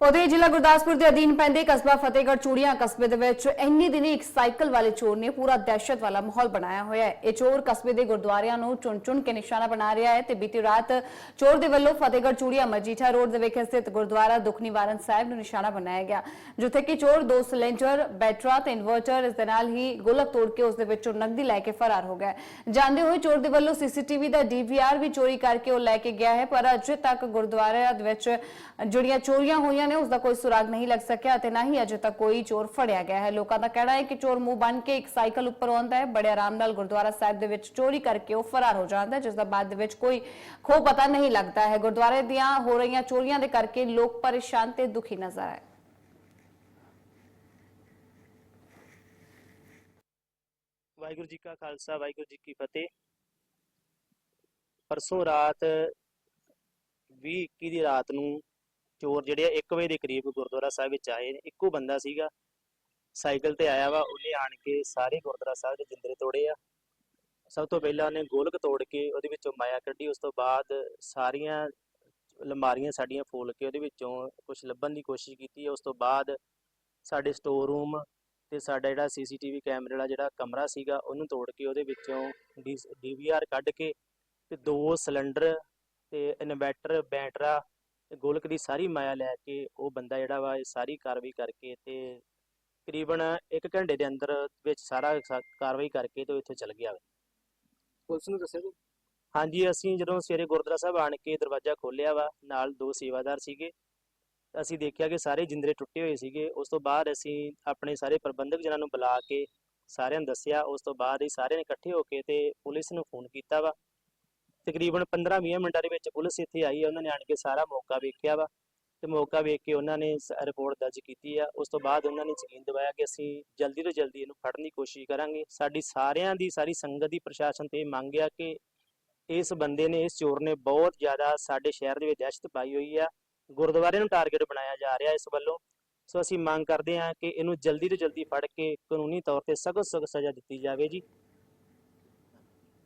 ਉਹਦੇ ਜ਼ਿਲ੍ਹਾ ਗੁਰਦਾਸਪੁਰ ਦੇ ਅਧੀਨ ਪੈਂਦੇ ਕਸਬਾ ਫਤਿਹਗੜ੍ਹ ਚੂੜੀਆਂ ਕਸਬੇ ਦੇ ਵਿੱਚ ਇੰਨੀ ਦਿਨੀ ਇੱਕ ਸਾਈਕਲ ਵਾਲੇ ਚੋਰ ਨੇ ਪੂਰਾ ਦਹਿਸ਼ਤ ਵਾਲਾ ਮਾਹੌਲ ਬਣਾਇਆ ਹੋਇਆ ਹੈ। ਇਹ ਚੋਰ ਕਸਬੇ ਦੇ ਗੁਰਦੁਆਰਿਆਂ ਨੂੰ ਚੁਣ-ਚੁਣ ਕੇ ਨਿਸ਼ਾਨਾ ਬਣਾ ਰਿਹਾ ਹੈ ਤੇ ਬੀਤੀ ਰਾਤ ਚੋਰ ਦੇ ਵੱਲੋਂ ਫਤਿਹਗੜ੍ਹ ਚੂੜੀਆਂ ਮਜੀਠਾ ਰੋਡ ਦੇ ਵਿਖੇ ਸਥਿਤ ਗੁਰਦੁਆਰਾ ਦੁੱਖ ਨਿਵਾਰਨ ਸਾਹਿਬ ਨੂੰ ਨਿਸ਼ਾਨਾ ਬਣਾਇਆ ਗਿਆ, ਜਿੱਥੇ ਕਿ ਚੋਰ ਦੋ ਸਿਲੰਡਰ, ਬੈਟਰਾ ਤੇ ਇਨਵਰਟਰ, ਇਸ ਦੇ ਨਾਲ ਹੀ ਗੋਲਕ ਤੋੜ ਕੇ ਉਸ ਦੇ ਵਿੱਚੋਂ ਨਕਦੀ ਲੈ ਕੇ ਫਰਾਰ ਹੋ ਗਿਆ ਜਾਂਦੇ ਹੋਏ ਚੋਰ ਦੇ ਵੱਲੋਂ ਸੀਸੀਟੀਵੀ ਦਾ ਡੀਵੀਆਰ ਵੀ ਚੋਰੀ ਕਰਕੇ ਉਹ ਲੈ ਕੇ ਗਿਆ ਹੈ, ਪਰ ਅਜੇ ਤੱਕ ਗੁਰਦੁਆਰਿਆਂ ਦੇ ਵਿੱਚ ਜਿਹੜੀਆਂ ਚੋਰੀਆਂ ਹੋਈਆਂ ਨੇ ਉਸ ਦਾ ਕੋਈ ਸੁਰਾਗ ਨਹੀਂ ਲੱਗ ਸਕਿਆ ਅਤੇ ਨਾ ਹੀ ਅਜੇ ਤੱਕ ਕੋਈ ਚੋਰ ਫੜਿਆ ਗਿਆ ਹੈ। ਲੋਕਾਂ ਦਾ ਕਹਿਣਾ ਹੈ ਕਿ ਚੋਰ ਮੂੰਹ ਬਨ ਕੇ ਇੱਕ ਸਾਈਕਲ ਉੱਪਰ ਆਉਂਦਾ ਹੈ। ਬੜੇ ਆਰਾਮ ਨਾਲ ਗੁਰਦੁਆਰਾ ਸਾਹਿਬ ਦੇ ਵਿੱਚ ਚੋਰੀ ਕਰਕੇ ਉਹ ਫਰਾਰ ਹੋ ਜਾਂਦਾ ਹੈ, ਜਿਸ ਦਾ ਬਾਅਦ ਦੇ ਵਿੱਚ ਕੋਈ ਖੋ ਪਤਾ ਨਹੀਂ ਲੱਗਦਾ ਹੈ। ਗੁਰਦੁਆਰੇ ਦੀਆਂ ਹੋ ਰਹੀਆਂ ਚੋਰੀਆਂ ਦੇ ਕਰਕੇ ਲੋਕ ਪਰੇਸ਼ਾਨ ਤੇ ਦੁਖੀ ਨਜ਼ਰ ਆਏ। ਵਾਹਿਗੁਰੂ ਜੀ ਕਾ ਖਾਲਸਾ, ਵਾਹਿਗੁਰੂ ਜੀ ਕੀ ਫਤਿਹ। ਪਰਸੋਂ ਰਾਤ 20 21 ਦੀ ਰਾਤ ਨੂੰ ਚੋਰ ਜਿਹੜੇ ਆ 1 ਵਜੇ ਦੇ ਕਰੀਬ ਗੁਰਦੁਆਰਾ ਸਾਹਿਬ ਵਿੱਚ ਆਏ ਨੇ ਇੱਕੋ ਬੰਦਾ ਸੀਗਾ ਸਾਈਕਲ ਤੇ ਆਇਆ ਵਾ ਉਹਨੇ ਆਣ ਕੇ ਸਾਰੇ ਗੁਰਦੁਆਰਾ ਸਾਹਿਬ ਦੇ ਜਿੰਦਰੇ ਤੋੜੇ ਆ ਸਭ ਤੋਂ ਪਹਿਲਾਂ ਉਹਨੇ ਗੋਲਕ ਤੋੜ ਕੇ ਉਹਦੇ ਵਿੱਚੋਂ ਮਾਇਆ ਕੱਢੀ ਉਸ ਤੋਂ ਬਾਅਦ ਸਾਰੀਆਂ ਅਲਮਾਰੀਆਂ ਸਾਡੀਆਂ ਫੋਲ ਕੇ ਉਹਦੇ ਵਿੱਚੋਂ ਕੁਝ ਲੱਭਣ ਦੀ ਕੋਸ਼ਿਸ਼ ਕੀਤੀ ਹੈ ਉਸ ਤੋਂ ਬਾਅਦ ਸਾਡੇ ਸਟੋਰ ਰੂਮ ਤੇ ਸਾਡਾ ਜਿਹੜਾ ਸੀਸੀਟੀਵੀ ਕੈਮਰੇ ਵਾਲਾ ਜਿਹੜਾ ਕਮਰਾ ਸੀਗਾ ਉਹਨੂੰ ਤੋੜ ਕੇ ਉਹਦੇ ਵਿੱਚੋਂ ਡੀਵੀਆਰ ਕੱਢ ਕੇ ਤੇ ਦੋ ਸਿਲੰਡਰ ਤੇ ਇਨਵੈਟਰ ਬੈਟਰਾ ਤੇ ਗੋਲਕ ਦੀ ਸਾਰੀ ਮਾਇਆ ਲੈ ਕੇ ਉਹ ਬੰਦਾ ਜਿਹੜਾ ਵਾ ਇਹ ਸਾਰੀ ਕਾਰਵਾਈ ਕਰਕੇ ਤੇ ਤਕਰੀਬਨ 1 ਘੰਟੇ ਦੇ ਅੰਦਰ ਵਿੱਚ ਸਾਰਾ ਸਾ- ਕਾਰਵਾਈ ਕਰਕੇ ਤੇ ਉਹ ਇੱਥੋਂ ਚਲ ਗਿਆ ਵਾ। ਪੁਲਿਸ ਨੂੰ ਦੱਸਿਆ ਜੀ ਹਾਂਜੀ ਅਸੀਂ ਜਦੋਂ ਸਵੇਰੇ ਗੁਰਦੁਆਰਾ ਸਾਹਿਬ ਆਣ ਕੇ ਦਰਵਾਜ਼ਾ ਖੋਲ੍ਹਿਆ ਵਾ ਨਾਲ ਦੋ ਸੇਵਾਦਾਰ ਸੀਗੇ। ਤਾਂ ਅਸੀਂ ਦੇਖਿਆ ਕਿ ਸਾਰੇ ਜਿੰਦਰੇ ਟੁੱਟੇ ਹੋਏ ਸੀਗੇ। ਉਸ ਤੋਂ ਬਾਅਦ ਅਸੀਂ ਆਪਣੇ ਸਾਰੇ ਪ੍ਰਬੰਧਕ ਜਨਾਂ ਨੂੰ ਬੁਲਾ ਕੇ ਸਾਰਿਆਂ ਨੂੰ ਦੱਸਿਆ। ਉਸ ਤੋਂ ਬਾਅਦ ਹੀ ਸਾਰਿਆਂ ਨੇ ਇਕੱਠੇ ਹੋ ਕੇ ਤੇ ਪੁਲਿਸ ਨੂੰ ਫੋਨ ਕੀਤਾ ਵਾ। ਤਕਰੀਬਨ 15-20 ਮਿੰਟਾਂ ਦੇ ਵਿੱਚ ਪੁਲਿਸ ਇੱਥੇ ਆਈ ਹੈ ਉਹਨਾਂ ਨੇ ਆਣ ਕੇ ਸਾਰਾ ਮੌਕਾ ਵੇਖਿਆ ਵਾ ਤੇ ਮੌਕਾ ਵੇਖ ਕੇ ਉਹਨਾਂ ਨੇ ਰਿਪੋਰਟ ਦਰਜ ਕੀਤੀ ਆ। ਉਸ ਤੋਂ ਬਾਅਦ ਉਹਨਾਂ ਨੇ ਯਕੀਨ ਦਿਵਾਇਆ ਕਿ ਅਸੀਂ ਜਲਦੀ ਤੋਂ ਜਲਦੀ ਇਹਨੂੰ ਫੜਨ ਦੀ ਕੋਸ਼ਿਸ਼ ਕਰਾਂਗੇ। ਸਾਡੀ ਸਾਰਿਆਂ ਦੀ, ਸਾਰੀ ਸੰਗਤ ਦੀ ਪ੍ਰਸ਼ਾਸਨ ਤੇ ਇਹ ਮੰਗ ਆ ਕਿ ਇਸ ਬੰਦੇ ਨੇ, ਇਸ ਚੋਰ ਨੇ ਬਹੁਤ ਜ਼ਿਆਦਾ ਸਾਡੇ ਸ਼ਹਿਰ ਦੇ ਵਿੱਚ ਦਹਿਸ਼ਤ ਪਾਈ ਹੋਈ ਆ। ਗੁਰਦੁਆਰੇ ਨੂੰ ਟਾਰਗੇਟ ਬਣਾਇਆ ਜਾ ਰਿਹਾ ਇਸ ਵੱਲੋਂ। ਸੋ ਅਸੀਂ ਮੰਗ ਕਰਦੇ ਹਾਂ ਕਿ ਇਹਨੂੰ ਜਲਦੀ ਤੋਂ ਜਲਦੀ ਫੜ ਕੇ ਕਾਨੂੰਨੀ ਤੌਰ ਤੇ ਸਖਤ ਸਖਤ ਸਜ਼ਾ ਦਿੱਤੀ ਜਾਵੇ ਜੀ।